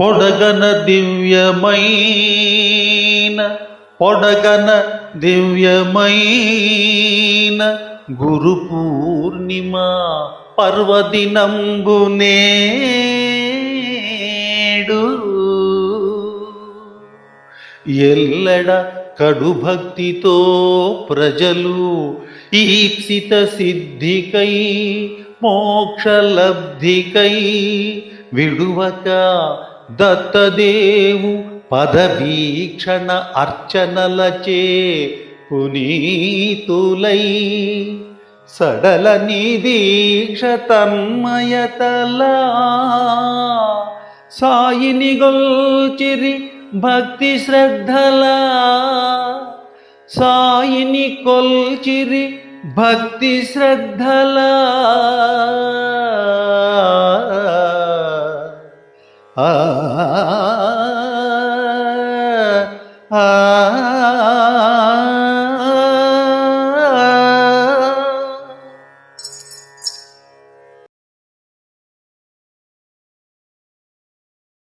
పొడగన దివ్యమైన పొడగన దివ్యమైన గురు పూర్ణిమ పర్వదినంబునేడు ఎల్లడ కడు భక్తితో ప్రజలు ఈప్సిత సిద్ధికై మోక్షలబ్ధికై విడువక దత్తదేవు పదవీక్షణ అర్చనలచే పునీతులై సడల నిదీక్ష తన్మయతలా సాయిని గొల్చిరి భక్తి శ్రద్ధలా సాయిని కొల్చిరి భక్తి శ్రద్ధలా ஆ